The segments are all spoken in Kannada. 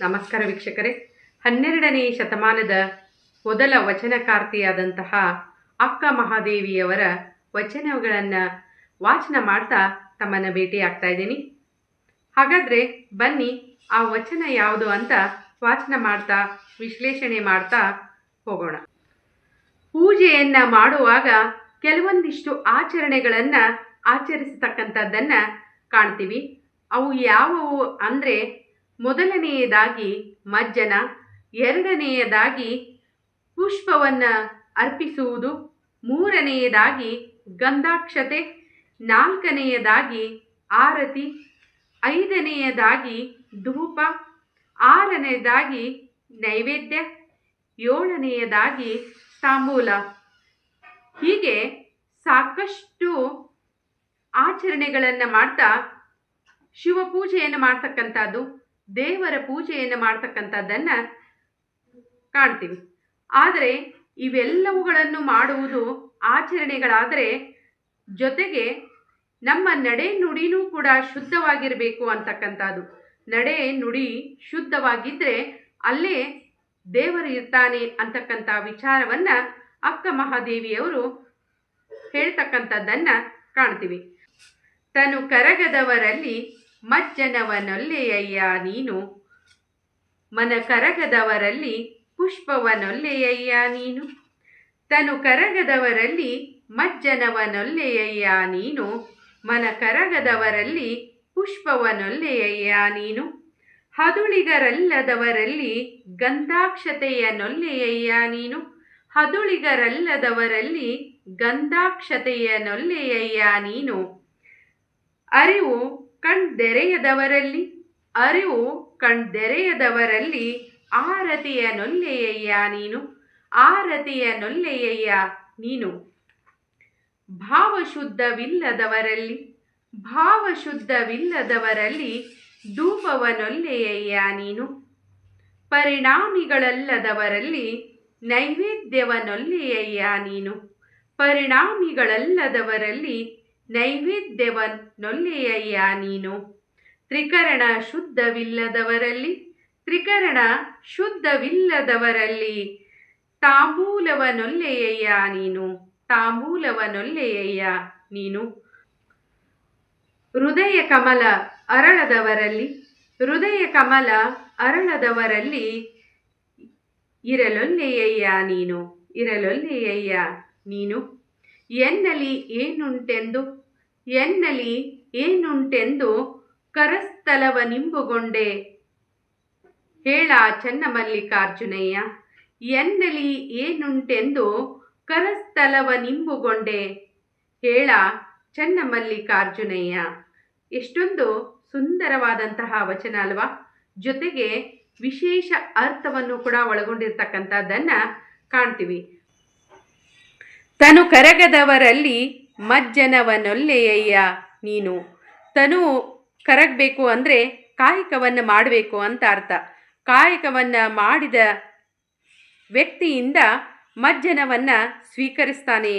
ನಮಸ್ಕಾರ ವೀಕ್ಷಕರೇ. ಹನ್ನೆರಡನೇ ಶತಮಾನದ ಮೊದಲ ವಚನಕಾರ್ತಿಯಾದಂತಹ ಅಕ್ಕ ಮಹಾದೇವಿಯವರ ವಚನಗಳನ್ನು ವಾಚನ ಮಾಡ್ತಾ ತಮ್ಮನ್ನು ಭೇಟಿಯಾಗ್ತಾ ಇದ್ದೀನಿ. ಹಾಗಾದರೆ ಬನ್ನಿ ಆ ವಚನ ಯಾವುದು ಅಂತ ವಾಚನ ಮಾಡ್ತಾ, ವಿಶ್ಲೇಷಣೆ ಮಾಡ್ತಾ ಹೋಗೋಣ. ಪೂಜೆಯನ್ನು ಮಾಡುವಾಗ ಕೆಲವೊಂದಿಷ್ಟು ಆಚರಣೆಗಳನ್ನು ಆಚರಿಸತಕ್ಕಂಥದ್ದನ್ನು ಕಾಣ್ತೀವಿ. ಅವು ಯಾವುವು ಅಂದರೆ ಮೊದಲನೆಯದಾಗಿ ಮಜ್ಜನ, ಎರಡನೆಯದಾಗಿ ಪುಷ್ಪವನ್ನು ಅರ್ಪಿಸುವುದು, ಮೂರನೆಯದಾಗಿ ಗಂಧಾಕ್ಷತೆ, ನಾಲ್ಕನೆಯದಾಗಿ ಆರತಿ, ಐದನೆಯದಾಗಿ ಧೂಪ, ಆರನೆಯದಾಗಿ ನೈವೇದ್ಯ, ಏಳನೆಯದಾಗಿ ತಾಂಬೂಲ. ಹೀಗೆ ಸಾಕಷ್ಟು ಆಚರಣೆಗಳನ್ನು ಮಾಡ್ತಾ ಶಿವಪೂಜೆಯನ್ನು ಮಾಡ್ತಕ್ಕಂಥದ್ದು. ದೇವರ ಪೂಜೆಯನ್ನು ಮಾಡ್ತಕ್ಕಂಥದ್ದನ್ನು ಕಾಣ್ತೀವಿ. ಆದರೆ ಇವೆಲ್ಲವುಗಳನ್ನು ಮಾಡುವುದು ಆಚರಣೆಗಳಾದರೆ ಜೊತೆಗೆ ನಮ್ಮ ನಡೆ ನುಡಿನೂ ಕೂಡ ಶುದ್ಧವಾಗಿರಬೇಕು ಅಂತಕ್ಕಂಥದ್ದು. ನಡೆ ನುಡಿ ಶುದ್ಧವಾಗಿದ್ದರೆ ಅಲ್ಲೇ ದೇವರು ಇರ್ತಾನೆ ಅಂತಕ್ಕಂಥ ವಿಚಾರವನ್ನು ಅಕ್ಕ ಮಹಾದೇವಿಯವರು ಹೇಳ್ತಕ್ಕಂಥದ್ದನ್ನು ಕಾಣ್ತೀವಿ. ತನು ಕರಗದವರಲ್ಲಿ ಮಜ್ಜನವನೊಲ್ಲೆಯಯ್ಯ ನೀನು. ಮನ ಕರಗದವರಲ್ಲಿ ಪುಷ್ಪವನೊಲ್ಲೆಯಯ್ಯ ನೀನು. ತನು ಕರಗದವರಲ್ಲಿ ಮಜ್ಜನವನೊಲ್ಲೆಯಯ್ಯ ನೀನು. ಮನ ಕರಗದವರಲ್ಲಿ ಪುಷ್ಪವನೊಲ್ಲೆಯಯ್ಯ ನೀನು. ಹದುಳಿಗರಲ್ಲದವರಲ್ಲಿ ಗಂಧಾಕ್ಷತೆಯ ನೊಲ್ಲೆಯಯ್ಯ ನೀನು. ಹದುಳಿಗರಲ್ಲದವರಲ್ಲಿ ಗಂಧಾಕ್ಷತೆಯ ನೊಲ್ಲೆಯಯ್ಯ ನೀನು. ಅರಿವು ಕಣ್ದೆರೆಯದವರಲ್ಲಿ, ಅರಿವು ಕಣ್ದೆರೆಯದವರಲ್ಲಿ, ಆರತಿಯ ನೊಲ್ಲೆಯಯ್ಯ ನೀನು, ಆರತಿಯ ನೊಲ್ಲೆಯಯ್ಯ ನೀನು. ಭಾವಶುದ್ಧವಿಲ್ಲದವರಲ್ಲಿ ಭಾವಶುದ್ಧವಿಲ್ಲದವರಲ್ಲಿ ಧೂಪವನೊಲ್ಲೆಯಯ್ಯ ನೀನು. ಪರಿಣಾಮಿಗಳಲ್ಲದವರಲ್ಲಿ ನೈವೇದ್ಯವನೊಲ್ಲೆಯಯ್ಯ ನೀನು. ಪರಿಣಾಮಿಗಳಲ್ಲದವರಲ್ಲಿ ನೈವೇದ್ಯವನ್ನೊಲ್ಲೆಯಯ್ಯ ನೀನು? ತ್ರಿಕರಣ ಶುದ್ಧವಿಲ್ಲದವರಲ್ಲಿ ತ್ರಿಕರಣ ಶುದ್ಧವಿಲ್ಲದವರಲ್ಲಿ ತಾಂಬೂಲವನೊಲ್ಲೆಯಯ್ಯ ನೀನು? ತಾಂಬೂಲವನೊಲ್ಲೆಯಯ್ಯ ನೀನು? ಹೃದಯ ಕಮಲ ಅರಳದವರಲ್ಲಿ, ಹೃದಯ ಕಮಲ ಅರಳದವರಲ್ಲಿ ಇರಲೊಲ್ಲೆಯಯ್ಯ ನೀನು? ಇರಲೊಲ್ಲೆಯಯ್ಯ ನೀನು? ಎನ್ನಲಿ ಏನುಂಟೆಂದು? ಎನ್ನಲಿ ಏನುಂಟೆಂದು ಕರಸ್ಥಲವ ನಿಂಬುಗೊಂಡೆ ಹೇಳ ಚನ್ನಮಲ್ಲಿಕಾರ್ಜುನಯ್ಯ ಎನ್ನಲಿ ಏನುಂಟೆಂದು ಕರಸ್ಥಲವ ನಿಂಬುಗೊಂಡೆ ಹೇಳ ಚನ್ನಮಲ್ಲಿಕಾರ್ಜುನಯ್ಯ ಎಷ್ಟೊಂದು ಸುಂದರವಾದಂತಹ ವಚನ ಅಲ್ವಾ? ಜೊತೆಗೆ ವಿಶೇಷ ಅರ್ಥವನ್ನು ಕೂಡ ಒಳಗೊಂಡಿರ್ತಕ್ಕಂಥದ್ದನ್ನು ಕಾಣ್ತೀವಿ. ತನು ಕರಗದವರಲ್ಲಿ ಮಜ್ಜನವನೊಲ್ಲೆಯಯ್ಯ ನೀನು. ತನು ಕರಗಬೇಕು ಅಂದರೆ ಕಾಯಕವನ್ನು ಮಾಡಬೇಕು ಅಂತ ಅರ್ಥ. ಕಾಯಕವನ್ನು ಮಾಡಿದ ವ್ಯಕ್ತಿಯಿಂದ ಮಜ್ಜನವನ್ನು ಸ್ವೀಕರಿಸ್ತಾನೆ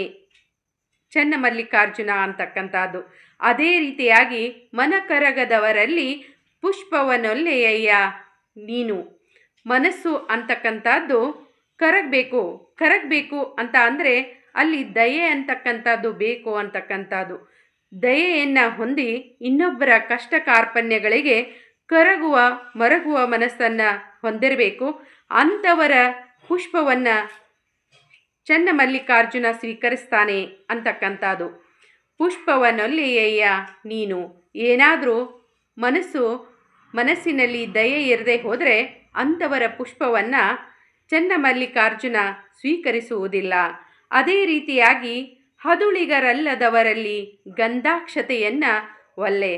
ಚನ್ನಮಲ್ಲಿಕಾರ್ಜುನ ಅಂತಕ್ಕಂಥದ್ದು. ಅದೇ ರೀತಿಯಾಗಿ ಮನ ಕರಗದವರಲ್ಲಿ ಪುಷ್ಪವನೊಲ್ಲೆಯಯ್ಯ ನೀನು. ಮನಸ್ಸು ಅಂತಕ್ಕಂಥದ್ದು ಕರಗಬೇಕು ಕರಗಬೇಕು ಅಂತ ಅಂದರೆ ಅಲ್ಲಿ ದಯೆ ಅಂತಕ್ಕಂಥದ್ದು ಬೇಕು ಅಂತಕ್ಕಂಥದ್ದು. ದಯೆಯನ್ನು ಹೊಂದಿ ಇನ್ನೊಬ್ಬರ ಕಷ್ಟ ಕಾರ್ಪಣ್ಯಗಳಿಗೆ ಕರಗುವ, ಮರಗುವ ಮನಸ್ಸನ್ನು ಹೊಂದಿರಬೇಕು. ಅಂಥವರ ಪುಷ್ಪವನ್ನು ಚನ್ನಮಲ್ಲಿಕಾರ್ಜುನ ಸ್ವೀಕರಿಸ್ತಾನೆ ಅಂತಕ್ಕಂಥದ್ದು. ಪುಷ್ಪವನೊಲ್ಲೆಯಯ್ಯ ನೀನು. ಏನಾದರೂ ಮನಸ್ಸು, ಮನಸ್ಸಿನಲ್ಲಿ ದಯೆ ಇರದೆ ಹೋದರೆ ಅಂಥವರ ಪುಷ್ಪವನ್ನು ಚನ್ನಮಲ್ಲಿಕಾರ್ಜುನ ಸ್ವೀಕರಿಸುವುದಿಲ್ಲ. ಅದೇ ರೀತಿಯಾಗಿ ಹದುಳಿಗರಲ್ಲದವರಲ್ಲಿ ಗಂಧಾಕ್ಷತೆಯನ್ನು ಒಲ್ಲೆ.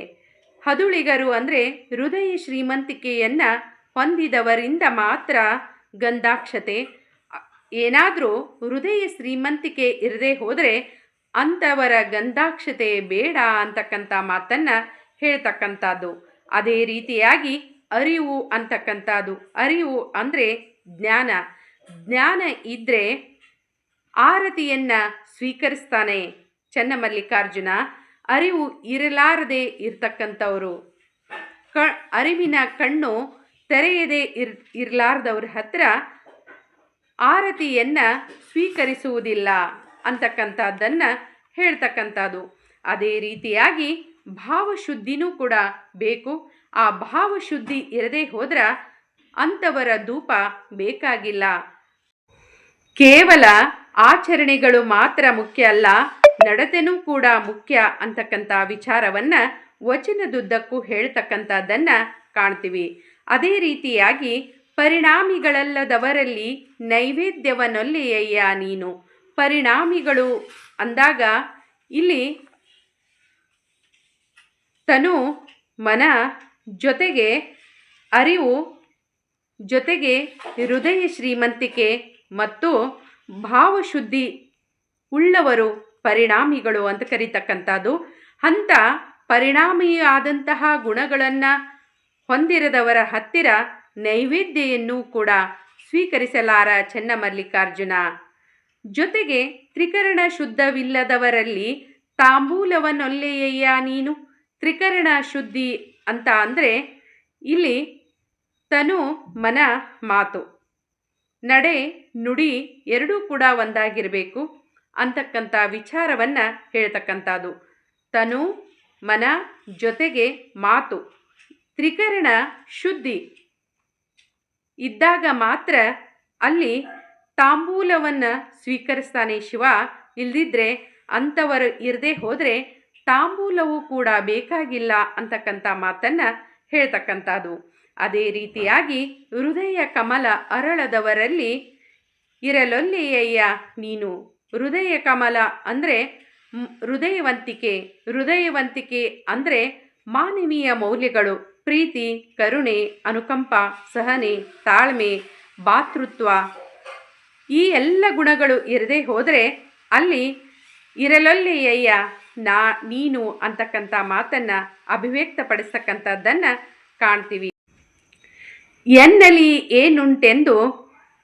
ಹದುಳಿಗರು ಅಂದರೆ ಹೃದಯ ಶ್ರೀಮಂತಿಕೆಯನ್ನು ಹೊಂದಿದವರಿಂದ ಮಾತ್ರ ಗಂಧಾಕ್ಷತೆ. ಏನಾದರೂ ಹೃದಯ ಶ್ರೀಮಂತಿಕೆ ಇರದೇ ಹೋದರೆ ಅಂಥವರ ಗಂಧಾಕ್ಷತೆ ಬೇಡ ಅಂತಕ್ಕಂಥ ಮಾತನ್ನು ಹೇಳ್ತಕ್ಕಂಥದ್ದು. ಅದೇ ರೀತಿಯಾಗಿ ಅರಿವು ಅಂತಕ್ಕಂಥದ್ದು. ಅರಿವು ಅಂದರೆ ಜ್ಞಾನ. ಜ್ಞಾನ ಇದ್ದರೆ ಆರತಿಯನ್ನು ಸ್ವೀಕರಿಸ್ತಾನೆ ಚನ್ನಮಲ್ಲಿಕಾರ್ಜುನ. ಅರಿವು ಇರಲಾರದೆ ಇರ್ತಕ್ಕಂಥವರು. ಕ, ಅರಿವಿನ ಕಣ್ಣು ತೆರೆಯದೆ ಇರ್, ಇರಲಾರ್ದವ್ರ ಹತ್ರ ಆರತಿಯನ್ನು ಸ್ವೀಕರಿಸುವುದಿಲ್ಲ ಅಂತಕ್ಕಂಥದ್ದನ್ನು ಹೇಳ್ತಕ್ಕಂಥದ್ದು. ಅದೇ ರೀತಿಯಾಗಿ ಭಾವಶುದ್ಧಿನೂ ಕೂಡ ಬೇಕು. ಆ ಭಾವಶುದ್ಧಿ ಇರದೇ ಹೋದ್ರ ಅಂಥವರ ಧೂಪ ಬೇಕಾಗಿಲ್ಲ. ಕೇವಲ ಆಚರಣೆಗಳು ಮಾತ್ರ ಮುಖ್ಯ ಅಲ್ಲ, ನಡತೆನೂ ಕೂಡ ಮುಖ್ಯ ಅಂತಕ್ಕಂಥ ವಿಚಾರವನ್ನ ವಚನದುದ್ದಕ್ಕೂ ಹೇಳ್ತಕ್ಕಂಥದ್ದನ್ನು ಕಾಣ್ತೀವಿ. ಅದೇ ರೀತಿಯಾಗಿ ಪರಿಣಾಮಿಗಳಲ್ಲದವರಲ್ಲಿ ನೈವೇದ್ಯವನ್ನೊಲ್ಲೆಯಯ್ಯ ನೀನು. ಪರಿಣಾಮಿಗಳು ಅಂದಾಗ ಇಲ್ಲಿ ತನು ಮನ ಜೊತೆಗೆ, ಅರಿವು ಜೊತೆಗೆ, ಹೃದಯ ಶ್ರೀಮಂತಿಕೆ ಮತ್ತು ಭಾವಶುದ್ಧಿ ಉಳ್ಳವರು ಪರಿಣಾಮಿಗಳು ಅಂತ ಕರೀತಕ್ಕಂಥದ್ದು. ಅಂಥ ಪರಿಣಾಮಿಯಾದಂತಹ ಗುಣಗಳನ್ನು ಹೊಂದಿರದವರ ಹತ್ತಿರ ನೈವೇದ್ಯೆಯನ್ನು ಕೂಡ ಸ್ವೀಕರಿಸಲಾರ ಚೆನ್ನಮಲ್ಲಿಕಾರ್ಜುನ. ಜೊತೆಗೆ ತ್ರಿಕರಣ ಶುದ್ಧವಿಲ್ಲದವರಲ್ಲಿ ತಾಂಬೂಲವನ್ನೊಲ್ಲೆಯಯ್ಯ ನೀನು? ತ್ರಿಕರಣ ಶುದ್ಧಿ ಅಂತ ಅಂದರೆ ಇಲ್ಲಿ ತನು ಮನ ಮಾತು. ನಡೆ, ನುಡಿ ಎರಡೂ ಕೂಡ ಒಂದಾಗಿರಬೇಕು ಅಂತಕ್ಕಂಥ ವಿಚಾರವನ್ನು ಹೇಳ್ತಕ್ಕಂಥದ್ದು. ತನು, ಮನ ಜೊತೆಗೆ ಮಾತು, ತ್ರಿಕರಣ, ಶುದ್ಧಿ ಇದ್ದಾಗ ಮಾತ್ರ ಅಲ್ಲಿ ತಾಂಬೂಲವನ್ನು ಸ್ವೀಕರಿಸ್ತಾನೆ ಶಿವ. ಇಲ್ದಿದ್ರೆ ಅಂಥವರು ಇರದೇ ಹೋದರೆ ತಾಂಬೂಲವೂ ಕೂಡ ಬೇಕಾಗಿಲ್ಲ ಅಂತಕ್ಕಂಥ ಮಾತನ್ನು ಹೇಳ್ತಕ್ಕಂಥದ್ದು. ಅದೇ ರೀತಿಯಾಗಿ ಹೃದಯ ಕಮಲ ಅರಳದವರಲ್ಲಿ ಇರಲೊಲ್ಲೆಯಯ್ಯ, ನೀನು ಹೃದಯ ಕಮಲ ಅಂದರೆ ಹೃದಯವಂತಿಕೆ ಹೃದಯವಂತಿಕೆ ಅಂದರೆ ಮಾನವೀಯ ಮೌಲ್ಯಗಳು, ಪ್ರೀತಿ, ಕರುಣೆ, ಅನುಕಂಪ, ಸಹನೆ, ತಾಳ್ಮೆ, ಭಾತೃತ್ವ. ಈ ಎಲ್ಲ ಗುಣಗಳು ಇರದೇ ಹೋದರೆ ಅಲ್ಲಿ ಇರಲೊಲ್ಲೆಯಯ್ಯ, ನಾ, ನೀನು ಅಂತಕ್ಕಂಥ ಮಾತನ್ನು ಅಭಿವ್ಯಕ್ತಪಡಿಸ್ತಕ್ಕಂಥದ್ದನ್ನು ಕಾಣ್ತೀವಿ. ಎನ್ನಲಿ ಏನುಂಟೆಂದು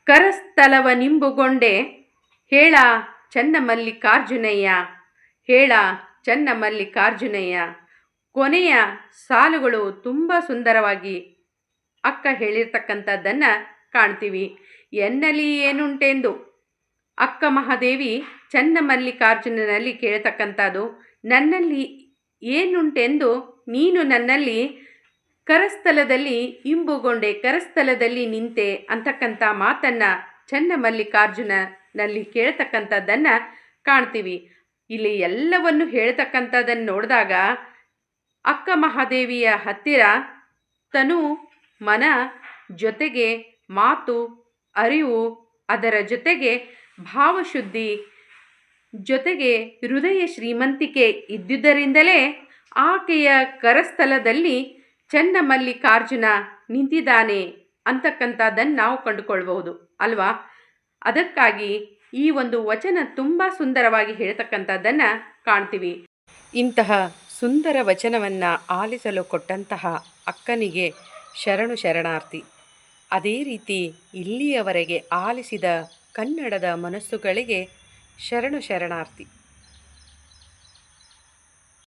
ಕರಸ್ಥಲವ ನಿಂಬುಗೊಂಡೆ ಹೇಳ ಚನ್ನಮಲ್ಲಿಕಾರ್ಜುನಯ್ಯ ಹೇಳ ಚನ್ನಮಲ್ಲಿಕಾರ್ಜುನಯ್ಯ. ಕೊನೆಯ ಸಾಲುಗಳು ತುಂಬ ಸುಂದರವಾಗಿ ಅಕ್ಕ ಹೇಳಿರ್ತಕ್ಕಂಥದ್ದನ್ನು ಕಾಣ್ತೀವಿ. ಎನ್ನಲಿ ಏನುಂಟೆಂದು ಅಕ್ಕ ಮಹಾದೇವಿ ಚನ್ನಮಲ್ಲಿಕಾರ್ಜುನನಲ್ಲಿ ಕೇಳ್ತಕ್ಕಂಥದ್ದು, ನನ್ನಲ್ಲಿ ಏನುಂಟೆಂದು ನೀನು ನನ್ನಲ್ಲಿ ಕರಸ್ಥಲದಲ್ಲಿ ಇಂಬುಗೊಂಡೆ ಕರಸ್ಥಲದಲ್ಲಿ ನಿಂತೆ ಅಂತಕ್ಕಂಥ ಮಾತನ್ನು ಚನ್ನಮಲ್ಲಿಕಾರ್ಜುನನಲ್ಲಿ ಕೇಳ್ತಕ್ಕಂಥದ್ದನ್ನು ಕಾಣ್ತೀವಿ. ಇಲ್ಲಿ ಎಲ್ಲವನ್ನು ಹೇಳ್ತಕ್ಕಂಥದ್ದನ್ನು ನೋಡಿದಾಗ ಅಕ್ಕ ಮಹಾದೇವಿಯ ಹತ್ತಿರ ತನು ಮನ ಜೊತೆಗೆ ಮಾತು, ಅರಿವು, ಅದರ ಜೊತೆಗೆ ಭಾವಶುದ್ಧಿ, ಜೊತೆಗೆ ಹೃದಯ ಶ್ರೀಮಂತಿಕೆ ಇದ್ದುದರಿಂದಲೇ ಆಕೆಯ ಕರಸ್ಥಲದಲ್ಲಿ ಚನ್ನಮಲ್ಲಿಕಾರ್ಜುನ ನಿಂತಿದ್ದಾನೆ ಅಂತಕ್ಕಂಥದ್ದನ್ನು ನಾವು ಕಂಡುಕೊಳ್ಬಹುದು, ಅಲ್ವಾ? ಅದಕ್ಕಾಗಿ ಈ ಒಂದು ವಚನ ತುಂಬ ಸುಂದರವಾಗಿ ಹೇಳ್ತಕ್ಕಂಥದ್ದನ್ನು ಕಾಣ್ತೀವಿ. ಇಂತಹ ಸುಂದರ ವಚನವನ್ನು ಆಲಿಸಲು ಕೊಟ್ಟಂತಹ ಅಕ್ಕನಿಗೆ ಶರಣು ಶರಣಾರ್ಥಿ. ಅದೇ ರೀತಿ ಇಲ್ಲಿಯವರೆಗೆ ಆಲಿಸಿದ ಕನ್ನಡದ ಮನಸ್ಸುಗಳಿಗೆ ಶರಣು ಶರಣಾರ್ಥಿ.